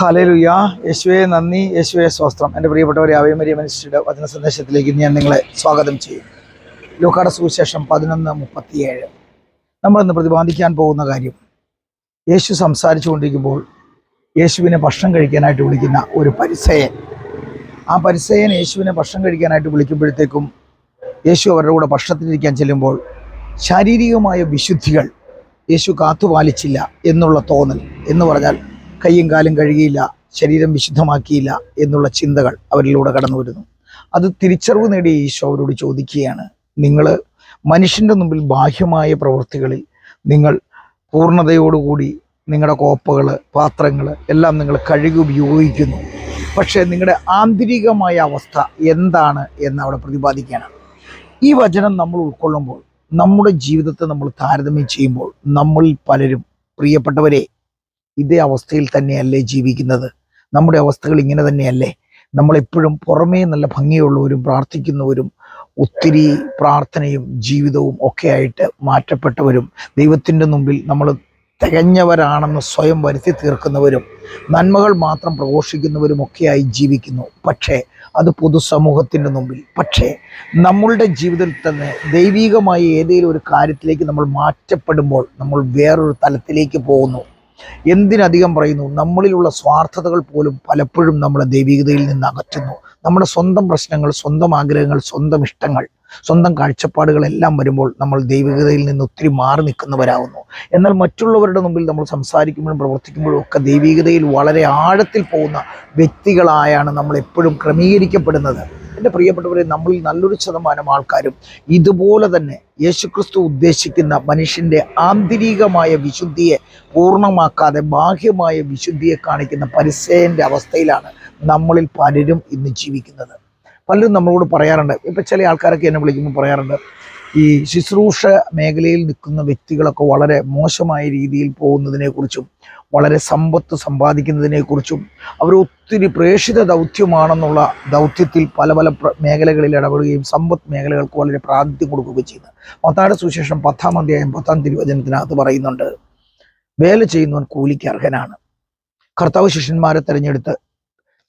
Hallelujah യേശുവേ നന്ദി. യേശുവെ സ്വസ്ത്രം. എന്റെ പ്രിയപ്പെട്ടവരെ അവയമരിയ മനുഷ്യരുടെ വചന സന്ദേശത്തിലേക്ക് ഞാൻ നിങ്ങളെ സ്വാഗതം ചെയ്യും. ലോക്കാട സുവിശേഷം പതിനൊന്ന് മുപ്പത്തിയേഴ്. നമ്മളിന്ന് പ്രതിപാദിക്കാൻ പോകുന്ന കാര്യം യേശു സംസാരിച്ചു കൊണ്ടിരിക്കുമ്പോൾ യേശുവിനെ ഭക്ഷണം കഴിക്കാനായിട്ട് വിളിക്കുന്ന ഒരു പരിസയൻ. ആ പരിസയൻ യേശുവിനെ ഭക്ഷണം കഴിക്കാനായിട്ട് വിളിക്കുമ്പോഴത്തേക്കും യേശു അവരുടെ കൂടെ ഭക്ഷണത്തിലിരിക്കാൻ ചെല്ലുമ്പോൾ ശാരീരികമായ വിശുദ്ധികൾ യേശു കാത്തുപാലിച്ചില്ല എന്നുള്ള തോന്നൽ എന്ന് പറഞ്ഞാൽ കയ്യും കാലും കഴുകിയില്ല ശരീരം വിശുദ്ധമാക്കിയില്ല എന്നുള്ള ചിന്തകൾ അവരിലൂടെ കടന്നു വരുന്നു. അത് തിരിച്ചറിവ് നേടിയ ഈശോ അവരോട് ചോദിക്കുകയാണ് നിങ്ങൾ മനുഷ്യന്റെ മുമ്പിൽ ബാഹ്യമായ പ്രവൃത്തികളിൽ നിങ്ങൾ പൂർണതയോടുകൂടി നിങ്ങളുടെ കോപ്പകൾ പാത്രങ്ങൾ എല്ലാം നിങ്ങൾ കഴുകി ഉപയോഗിക്കുന്നു. പക്ഷേ നിങ്ങളുടെ ആന്തരികമായ അവസ്ഥ എന്താണ് എന്ന് അവിടെ പ്രതിപാദിക്കുകയാണ്. ഈ വചനം നമ്മൾ ഉൾക്കൊള്ളുമ്പോൾ നമ്മുടെ ജീവിതത്തെ നമ്മൾ താരതമ്യം ചെയ്യുമ്പോൾ നമ്മളിൽ പലരും പ്രിയപ്പെട്ടവരെ ഇതേ അവസ്ഥയിൽ തന്നെയല്ലേ ജീവിക്കുന്നത്? നമ്മുടെ അവസ്ഥകൾ ഇങ്ങനെ തന്നെയല്ലേ? നമ്മളെപ്പോഴും പുറമേ നല്ല ഭംഗിയുള്ളവരും പ്രാർത്ഥിക്കുന്നവരും ഒത്തിരി പ്രാർത്ഥനയും ജീവിതവും ഒക്കെ ആയിട്ട് മാറ്റപ്പെട്ടവരും ദൈവത്തിന്റെ മുമ്പിൽ നമ്മൾ തികഞ്ഞവരാണെന്ന് സ്വയം വരുത്തി തീർക്കുന്നവരും നന്മകൾ മാത്രം പ്രഘോഷിക്കുന്നവരും ഒക്കെയായി ജീവിക്കുന്നു. പക്ഷേ അത് പൊതുസമൂഹത്തിന്റെ മുമ്പിൽ. പക്ഷേ നമ്മളുടെ ജീവിതത്തിൽ തന്നെ ദൈവികമായ ഏതെങ്കിലും ഒരു കാര്യത്തിലേക്ക് നമ്മൾ മാറ്റപ്പെടുമ്പോൾ നമ്മൾ വേറൊരു തലത്തിലേക്ക് പോകുന്നു. എന്തിനധികം പറയുന്നു? നമ്മളിലുള്ള സ്വാർത്ഥതകൾ പോലും പലപ്പോഴും നമ്മളെ ദൈവികതയിൽ നിന്ന് അകറ്റുന്നു. നമ്മുടെ സ്വന്തം പ്രശ്നങ്ങൾ സ്വന്തം ആഗ്രഹങ്ങൾ സ്വന്തം ഇഷ്ടങ്ങൾ സ്വന്തം കാഴ്ചപ്പാടുകളെല്ലാം വരുമ്പോൾ നമ്മൾ ദൈവികതയിൽ നിന്ന് ഒത്തിരി മാറി നിൽക്കുന്നവരാകുന്നു. എന്നാൽ മറ്റുള്ളവരുടെ മുമ്പിൽ നമ്മൾ സംസാരിക്കുമ്പോഴും പ്രവർത്തിക്കുമ്പോഴും ഒക്കെ ദൈവികതയിൽ വളരെ ആഴത്തിൽ പോകുന്ന വ്യക്തികളായാണ് നമ്മൾ എപ്പോഴും ക്രമീകരിക്കപ്പെടുന്നത്. എന്റെ പ്രിയപ്പെട്ടവരെ നമ്മളിൽ നല്ലൊരു ശതമാനം ആൾക്കാരും ഇതുപോലെ തന്നെ യേശുക്രിസ്തു ഉദ്ദേശിക്കുന്ന മനുഷ്യന്റെ ആന്തരികമായ വിശുദ്ധിയെ പൂർണമാക്കാതെ ബാഹ്യമായ വിശുദ്ധിയെ കാണിക്കുന്ന പരിസയന്റെ അവസ്ഥയിലാണ് നമ്മളിൽ പലരും ഇന്ന് ജീവിക്കുന്നത്. പലരും നമ്മളോട് പറയാറുണ്ട് ഇപ്പം ചില ആൾക്കാരൊക്കെ എന്നെ വിളിക്കുമ്പോൾ പറയാറുണ്ട് ഈ ശുശ്രൂഷ മേഖലയിൽ നിൽക്കുന്ന വ്യക്തികളൊക്കെ വളരെ മോശമായ രീതിയിൽ പോകുന്നതിനെക്കുറിച്ചും വളരെ സമ്പത്ത് സമ്പാദിക്കുന്നതിനെക്കുറിച്ചും അവർ ഒത്തിരി പ്രേക്ഷിത ദൗത്യമാണെന്നുള്ള ദൗത്യത്തിൽ പല പല മേഖലകളിൽ ഇടപെടുകയും സമ്പത്ത് മേഖലകൾക്ക് വളരെ പ്രാതിനിധ്യം കൊടുക്കുകയും ചെയ്യുന്നത് മത്താട സുശേഷം പത്താം അധ്യായം പത്താം തിരുവചനത്തിനകത്ത് പറയുന്നുണ്ട് വേല ചെയ്യുന്നവൻ കൂലിക്ക് അർഹനാണ്. കർത്താവ് ശിഷ്യന്മാരെ തിരഞ്ഞെടുത്ത്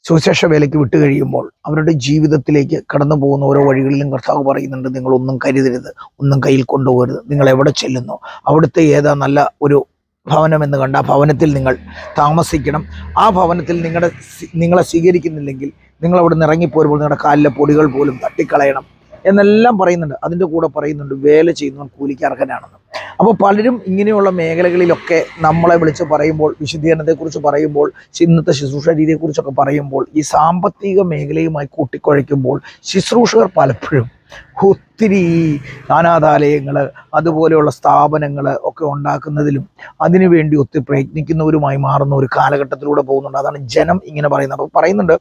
സുവിശേഷ വേലയ്ക്ക് വിട്ടു കഴിയുമ്പോൾ അവരുടെ ജീവിതത്തിലേക്ക് കടന്നു പോകുന്ന ഓരോ വഴികളിലും കർത്താവ് പറയുന്നുണ്ട് നിങ്ങൾ ഒന്നും കരുതരുത് ഒന്നും കയ്യിൽ കൊണ്ടുപോകരുത്. നിങ്ങൾ എവിടെ ചെല്ലുന്നു? അവിടുത്തെ ഏതാ നല്ല ഒരു ഭവനം എന്ന് കണ്ട ഭവനത്തിൽ നിങ്ങൾ താമസിക്കണം. ആ ഭവനത്തിൽ നിങ്ങളുടെ നിങ്ങളെ സ്വീകരിക്കുന്നില്ലെങ്കിൽ നിങ്ങൾ അവിടെ നിന്ന് ഇറങ്ങിപ്പോരുമ്പോൾ നിങ്ങളുടെ കാലിലെ പൊടികൾ പോലും തട്ടിക്കളയണം. എന്നെല്ലാം പറയുന്നുണ്ട്. അതിന്റെ കൂടെ പറയുന്നുണ്ട് വേല ചെയ്യുന്നവൻ കൂലിക്ക് അർഹനാണെന്ന്. അപ്പോൾ പലരും ഇങ്ങനെയുള്ള മേഖലകളിലൊക്കെ നമ്മളെ വിളിച്ച് പറയുമ്പോൾ വിശുദ്ധീകരണത്തെക്കുറിച്ച് പറയുമ്പോൾ ഇന്നത്തെ ശുശ്രൂഷ രീതിയെക്കുറിച്ചൊക്കെ പറയുമ്പോൾ ഈ സാമ്പത്തിക മേഖലയുമായി കൂട്ടിക്കുഴയ്ക്കുമ്പോൾ ശുശ്രൂഷകർ പലപ്പോഴും ഒത്തിരി അനാഥാലയങ്ങൾ അതുപോലെയുള്ള സ്ഥാപനങ്ങൾ ഒക്കെ ഉണ്ടാക്കുന്നതിലും അതിനുവേണ്ടി ഒത്തിരി പ്രയത്നിക്കുന്നവരുമായി മാറുന്ന ഒരു കാലഘട്ടത്തിലൂടെ പോകുന്നുണ്ട്. അതാണ് ജനം ഇങ്ങനെ പറയുന്നത്. അപ്പോൾ പറയുന്നുണ്ട്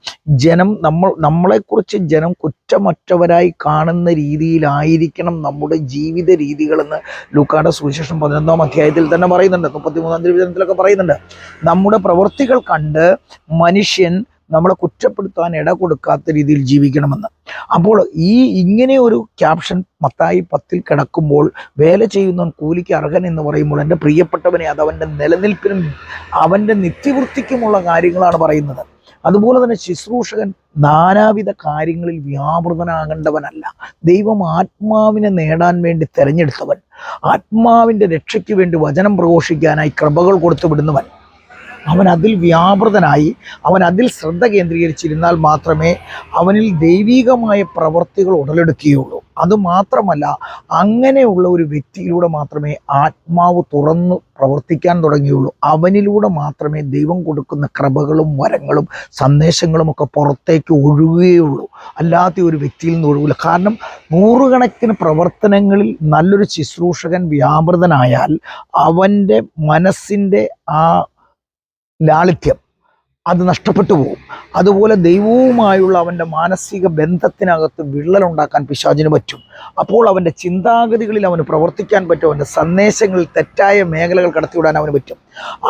ജനം നമ്മൾ നമ്മളെക്കുറിച്ച് ജനം കുറ്റമറ്റവരായി കാണുന്ന രീതിയിലായിരിക്കണം നമ്മുടെ ജീവിത രീതികളെന്ന് ലൂക്കാട സുവിശേഷം പതിനൊന്നാം അധ്യായത്തിൽ തന്നെ പറയുന്നുണ്ട്. മുപ്പത്തിമൂന്നാം തിരുവചനത്തിലൊക്കെ പറയുന്നുണ്ട് നമ്മുടെ പ്രവൃത്തികൾ കണ്ട് മനുഷ്യൻ നമ്മളെ കുറ്റപ്പെടുത്താൻ ഇട കൊടുക്കാത്ത രീതിയിൽ ജീവിക്കണമെന്ന്. അപ്പോൾ ഈ ഇങ്ങനെ ഒരു ക്യാപ്ഷൻ മത്തായി പത്തിൽ കിടക്കുമ്പോൾ വേല ചെയ്യുന്നവൻ കൂലിക്ക് അർഹൻ എന്ന് പറയുമ്പോൾ എന്റെ പ്രിയപ്പെട്ടവനെ അത് അവന്റെ നിലനിൽപ്പിനും അവന്റെ നിത്യവൃത്തിക്കുമുള്ള കാര്യങ്ങളാണ് പറയുന്നത്. അതുപോലെ തന്നെ ശുശ്രൂഷകൻ നാനാവിധ കാര്യങ്ങളിൽ വ്യാപൃതനാകേണ്ടവനല്ല. ദൈവം ആത്മാവിനെ നേടാൻ വേണ്ടി തെരഞ്ഞെടുത്തവൻ. ആത്മാവിന്റെ രക്ഷയ്ക്ക് വേണ്ടി വചനം പ്രഘോഷിക്കാനായി കൃപകൾ കൊടുത്തു വിടുന്നവൻ. അവൻ അതിൽ വ്യാപൃതനായി അവൻ അതിൽ ശ്രദ്ധ കേന്ദ്രീകരിച്ചിരുന്നാൽ മാത്രമേ അവനിൽ ദൈവീകമായ പ്രവൃത്തികൾ ഉടലെടുക്കുകയുള്ളൂ. അതുമാത്രമല്ല അങ്ങനെയുള്ള ഒരു വ്യക്തിയിലൂടെ മാത്രമേ ആത്മാവ് തുറന്നു പ്രവർത്തിക്കാൻ തുടങ്ങിയുള്ളൂ. അവനിലൂടെ മാത്രമേ ദൈവം കൊടുക്കുന്ന കൃപകളും വരങ്ങളും സന്ദേശങ്ങളും ഒക്കെ പുറത്തേക്ക് ഒഴുകുകയുള്ളൂ. അല്ലാത്ത ഒരു വ്യക്തിയിൽ നിന്ന് ഒഴുകില്ല. കാരണം നൂറുകണക്കിന് പ്രവർത്തനങ്ങളിൽ നല്ലൊരു ശുശ്രൂഷകൻ വ്യാപൃതനായാൽ അവന്റെ മനസ്സിന്റെ ആ ലാളിത്യം. അത് നഷ്ടപ്പെട്ടു പോകും അതുപോലെ ദൈവവുമായുള്ള അവന്റെ മാനസിക ബന്ധത്തിനകത്ത് വിള്ളലുണ്ടാക്കാൻ പിശാചിന് പറ്റും. അപ്പോൾ അവന്റെ ചിന്താഗതികളിൽ അവന് പ്രവർത്തിക്കാൻ പറ്റും. അവന്റെ സന്ദേശങ്ങളിൽ തെറ്റായ മേഖലകൾ കടത്തിവിടാൻ അവന് പറ്റും.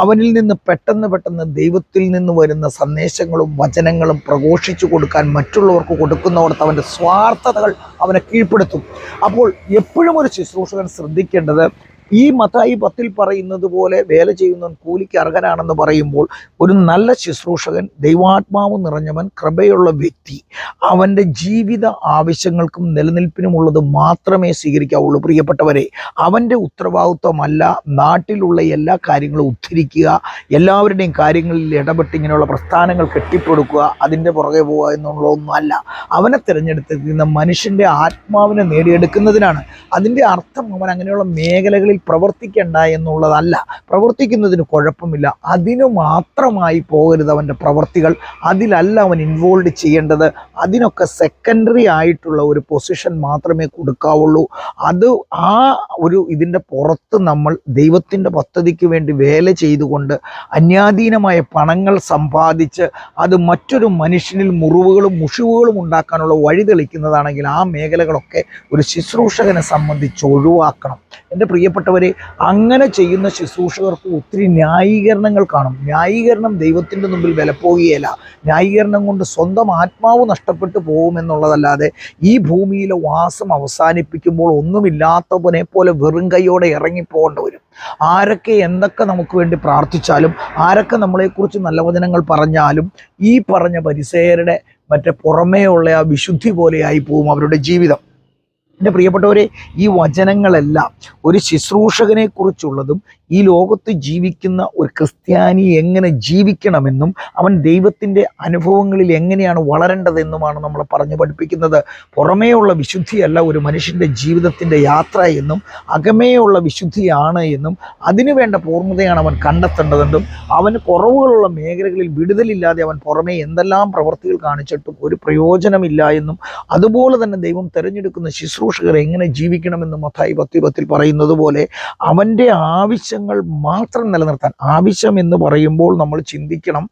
അവനിൽ നിന്ന് പെട്ടെന്ന് പെട്ടെന്ന് ദൈവത്തിൽ നിന്ന് വരുന്ന സന്ദേശങ്ങളും വചനങ്ങളും പ്രഘോഷിച്ചു കൊടുക്കാൻ മറ്റുള്ളവർക്ക് കൊടുക്കുന്നവർക്ക് അവന്റെ സ്വാർത്ഥതകൾ അവനെ കീഴ്പ്പെടുത്തും. അപ്പോൾ എപ്പോഴും ഒരു ശുശ്രൂഷകൻ ശ്രദ്ധിക്കേണ്ടത് ഈ മത്തായി പത്തിൽ പറയുന്നത് പോലെ വേല ചെയ്യുന്നവൻ കൂലിക്ക് അർഹനാണെന്ന് പറയുമ്പോൾ ഒരു നല്ല ശുശ്രൂഷകൻ ദൈവാത്മാവ് നിറഞ്ഞവൻ കൃപയുള്ള വ്യക്തി അവന്റെ ജീവിത ആവശ്യങ്ങൾക്കും നിലനിൽപ്പിനുമുള്ളത് മാത്രമേ സ്വീകരിക്കാവുള്ളൂ. പ്രിയപ്പെട്ടവരെ അവന്റെ ഉത്തരവാദിത്വമല്ല നാട്ടിലുള്ള എല്ലാ കാര്യങ്ങളും ഉദ്ധരിക്കുക എല്ലാവരുടെയും കാര്യങ്ങളിൽ ഇടപെട്ട് ഇങ്ങനെയുള്ള പ്രസ്ഥാനങ്ങൾ കെട്ടിപ്പടുക്കുക അതിന്റെ പുറകെ പോവുക എന്നുള്ളതൊന്നുമല്ല. അവനെ തിരഞ്ഞെടുത്തിരിക്കുന്ന മനുഷ്യന്റെ ആത്മാവിനെ നേടിയെടുക്കുന്നതിനാണ്. അതിന്റെ അർത്ഥം അവൻ അങ്ങനെയുള്ള മേഖലകളിൽ പ്രവർത്തിക്കണ്ട എന്നുള്ളതല്ല. പ്രവർത്തിക്കുന്നതിന് കുഴപ്പമില്ല. അതിനു മാത്രമായി പോകരുത് അവന്റെ പ്രവർത്തികൾ. അതിലല്ല അവൻ ഇൻവോൾവ് ചെയ്യേണ്ടത്. അതിനൊക്കെ സെക്കൻഡറി ആയിട്ടുള്ള ഒരു പൊസിഷൻ മാത്രമേ കൊടുക്കാവുള്ളൂ. അത് ആ ഒരു ഇതിന്റെ പുറത്ത് നമ്മൾ ദൈവത്തിന്റെ പദ്ധതിക്ക് വേണ്ടി വേല ചെയ്തുകൊണ്ട് അന്യാധീനമായ പണങ്ങൾ സമ്പാദിച്ച് അത് മറ്റൊരു മനുഷ്യനിൽ മുറിവുകളും മുഷിവുകളും ഉണ്ടാക്കാനുള്ള വഴി തെളിക്കുന്നതാണെങ്കിൽ ആ മേഖലകളൊക്കെ ഒരു ശുശ്രൂഷകനെ സംബന്ധിച്ച് ഒഴിവാക്കണം. എന്റെ പ്രിയപ്പെട്ടവരെ അങ്ങനെ ചെയ്യുന്ന ശുശ്രൂഷകർക്ക് ഒത്തിരി ന്യായീകരണങ്ങൾ കാണും. ന്യായീകരണം ദൈവത്തിന്റെ മുമ്പിൽ വിലപ്പോവുകയല്ല. ന്യായീകരണം കൊണ്ട് സ്വന്തം ആത്മാവ് നഷ്ടപ്പെട്ടു പോകുമെന്നുള്ളതല്ലാതെ ഈ ഭൂമിയിലെ വാസം അവസാനിപ്പിക്കുമ്പോൾ ഒന്നുമില്ലാത്തവനെ പോലെ വെറും കൈയോടെ ഇറങ്ങിപ്പോകേണ്ടി വരും. ആരൊക്കെ എന്തൊക്കെ നമുക്ക് വേണ്ടി പ്രാർത്ഥിച്ചാലും ആരൊക്കെ നമ്മളെക്കുറിച്ച് നല്ല വചനങ്ങൾ പറഞ്ഞാലും ഈ പറഞ്ഞ പരിസേരുടെ മറ്റേ പുറമേ ഉള്ള ആ വിശുദ്ധി പോലെയായി പോവും അവരുടെ ജീവിതം. എന്റെ പ്രിയപ്പെട്ടവരെ ഈ വചനങ്ങളെല്ലാം ഒരു ശുശ്രൂഷകനെ കുറിച്ചുള്ളതും ഈ ലോകത്ത് ജീവിക്കുന്ന ഒരു ക്രിസ്ത്യാനി എങ്ങനെ ജീവിക്കണമെന്നും അവൻ ദൈവത്തിന്റെ അനുഭവങ്ങളിൽ എങ്ങനെയാണ് വളരേണ്ടതെന്നുമാണ് നമ്മളെ പറഞ്ഞു പഠിപ്പിക്കുന്നത്. പുറമേയുള്ള വിശുദ്ധിയല്ല ഒരു മനുഷ്യന്റെ ജീവിതത്തിന്റെ യാത്ര എന്നും അകമേയുള്ള വിശുദ്ധിയാണ് എന്നും അതിനുവേണ്ട പൂർണതയാണ് അവൻ കണ്ടെത്തേണ്ടതെന്നും അവന് കുറവുകളുള്ള മേഖലകളിൽ വിടുതലില്ലാതെ അവൻ പുറമേ എന്തെല്ലാം പ്രവൃത്തികൾ കാണിച്ചിട്ടും ഒരു പ്രയോജനമില്ല എന്നും അതുപോലെ തന്നെ ദൈവം തിരഞ്ഞെടുക്കുന്ന ശുശ്രൂഷകർ എങ്ങനെ ജീവിക്കണമെന്നും മത്തായി പത്തി പത്തിൽ പറയുന്നത് പോലെ അവന്റെ ആവശ്യങ്ങൾ മാത്രം നിലനിർത്താൻ ആവശ്യം എന്ന് പറയുമ്പോൾ നമ്മൾ ചിന്തിക്കണം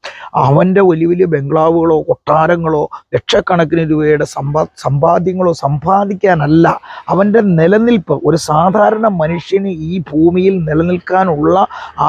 അവന്റെ വലിയ വലിയ ബംഗ്ലാവുകളോ കൊട്ടാരങ്ങളോ ലക്ഷക്കണക്കിന് രൂപയുടെ സമ്പാ സമ്പാദ്യങ്ങളോ സമ്പാദിക്കാനല്ല. അവന്റെ നിലനിൽപ്പ് ഒരു സാധാരണ മനുഷ്യന് ഈ ഭൂമിയിൽ നിലനിൽക്കാനുള്ള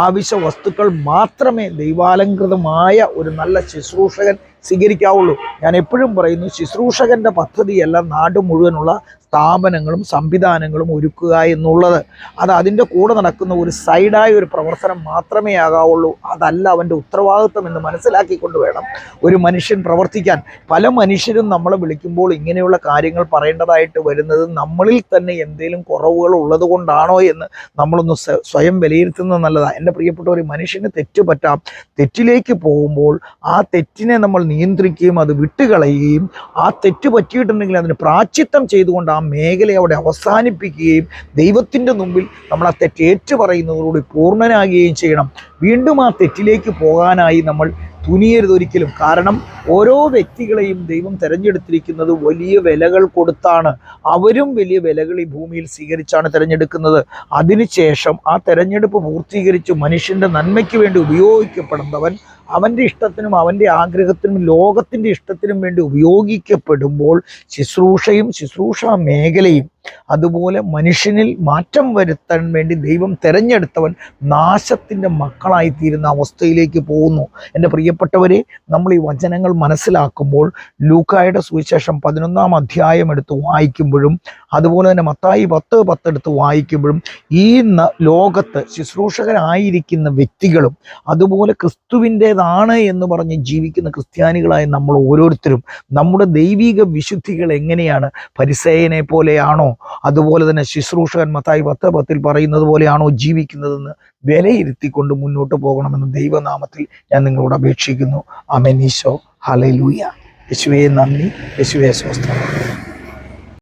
ആവശ്യ വസ്തുക്കൾ മാത്രമേ ദൈവാലംകൃതമായ ഒരു നല്ല ശുശ്രൂഷകൻ സ്വീകരിക്കാവുള്ളൂ. ഞാൻ എപ്പോഴും പറയുന്നു ശുശ്രൂഷകന്റെ പദ്ധതിയല്ല നാട് മുഴുവനുള്ള സ്ഥാപനങ്ങളും സംവിധാനങ്ങളും ഒരുക്കുക എന്നുള്ളത്. അത് അതിന്റെ കൂടെ നടക്കുന്ന ഒരു സൈഡായ ഒരു പ്രവർത്തനം മാത്രമേ ആകാവുള്ളൂ. അതല്ല അവന്റെ ഉത്തരവാദിത്വം എന്ന് മനസ്സിലാക്കിക്കൊണ്ട് വേണം ഒരു മനുഷ്യൻ പ്രവർത്തിക്കാൻ. പല മനുഷ്യരും നമ്മളെ വിളിക്കുമ്പോൾ ഇങ്ങനെയുള്ള കാര്യങ്ങൾ പറയേണ്ടതായിട്ട് വരുന്നത് നമ്മളിൽ തന്നെ എന്തെങ്കിലും കുറവുകൾ ഉള്ളത് കൊണ്ടാണോ എന്ന് നമ്മളൊന്ന് സ്വയം വിലയിരുത്തുന്നത് നല്ലതാണ് എന്റെ പ്രിയപ്പെട്ട ഒരു മനുഷ്യന് തെറ്റ് പറ്റാം. തെറ്റിലേക്ക് പോകുമ്പോൾ ആ തെറ്റിനെ നമ്മൾ നിയന്ത്രിക്കുകയും അത് വിട്ടുകളയുകയും ആ തെറ്റ് പറ്റിയിട്ടുണ്ടെങ്കിൽ അതിന് പ്രാച്ചിത്തം ചെയ്തുകൊണ്ട് ആ മേഖലയെ അവിടെ അവസാനിപ്പിക്കുകയും ദൈവത്തിന്റെ മുമ്പിൽ നമ്മൾ ആ തെറ്റ് ഏറ്റുപറയുന്നതോടുകൂടി പൂർണനാകുകയും ചെയ്യണം. വീണ്ടും ആ തെറ്റിലേക്ക് പോകാനായി നമ്മൾ തുനിയരുത് ഒരിക്കലും. കാരണം ഓരോ വ്യക്തികളെയും ദൈവം തിരഞ്ഞെടുത്തിരിക്കുന്നത് വലിയ വിലകൾ കൊടുത്താണ്. അവരും വലിയ വിലകൾ ഈ ഭൂമിയിൽ സ്വീകരിച്ചാണ് തിരഞ്ഞെടുക്കുന്നത്. അതിനുശേഷം ആ തിരഞ്ഞെടുപ്പ് പൂർത്തീകരിച്ച് മനുഷ്യന്റെ നന്മയ്ക്ക് വേണ്ടി ഉപയോഗിക്കപ്പെടുന്നവൻ അവന്റെ ഇഷ്ടത്തിനും അവന്റെ ആഗ്രഹത്തിനും ലോകത്തിന്റെ ഇഷ്ടത്തിനും വേണ്ടി ഉപയോഗിക്കപ്പെടുമ്പോൾ ശുശ്രൂഷയും ശുശ്രൂഷ മേഖലയും അതുപോലെ മനുഷ്യനിൽ മാറ്റം വരുത്താൻ വേണ്ടി ദൈവം തിരഞ്ഞെടുത്തവൻ നാശത്തിന്റെ മക്കളായി തീരുന്ന അവസ്ഥയിലേക്ക് പോകുന്നു. എന്റെ പ്രിയപ്പെട്ടവരെ നമ്മൾ ഈ വചനങ്ങൾ മനസ്സിലാക്കുമ്പോൾ ലൂക്കായുടെ സുവിശേഷം പതിനൊന്നാം അധ്യായം എടുത്ത് വായിക്കുമ്പോഴും അതുപോലെ തന്നെ മത്തായി പത്ത് പത്ത് എടുത്ത് വായിക്കുമ്പോഴും ഈ ലോകത്ത് ശുശ്രൂഷകരായിരിക്കുന്ന വ്യക്തികളും അതുപോലെ ക്രിസ്തുവിന്റെതാണ് എന്ന് പറഞ്ഞ് ജീവിക്കുന്ന ക്രിസ്ത്യാനികളായ നമ്മൾ ഓരോരുത്തരും നമ്മുടെ ദൈവിക വിശുദ്ധികൾ എങ്ങനെയാണ്? പരിസേയനെ പോലെയാണോ? അതുപോലെ തന്നെ ശുശ്രൂഷകൻ മത്തായി പത്ത് പത്തിൽ പറയുന്നത് പോലെയാണോ ജീവിക്കുന്നതെന്ന് വിലയിരുത്തിക്കൊണ്ട് മുന്നോട്ട് പോകണമെന്ന് ദൈവനാമത്തിൽ ഞാൻ നിങ്ങളോട് അപേക്ഷിക്കുന്നു. അമനീശോ ഹലലൂയ യേശുവേ നന്ദി. യേശുവേ സ്വസ്ഥം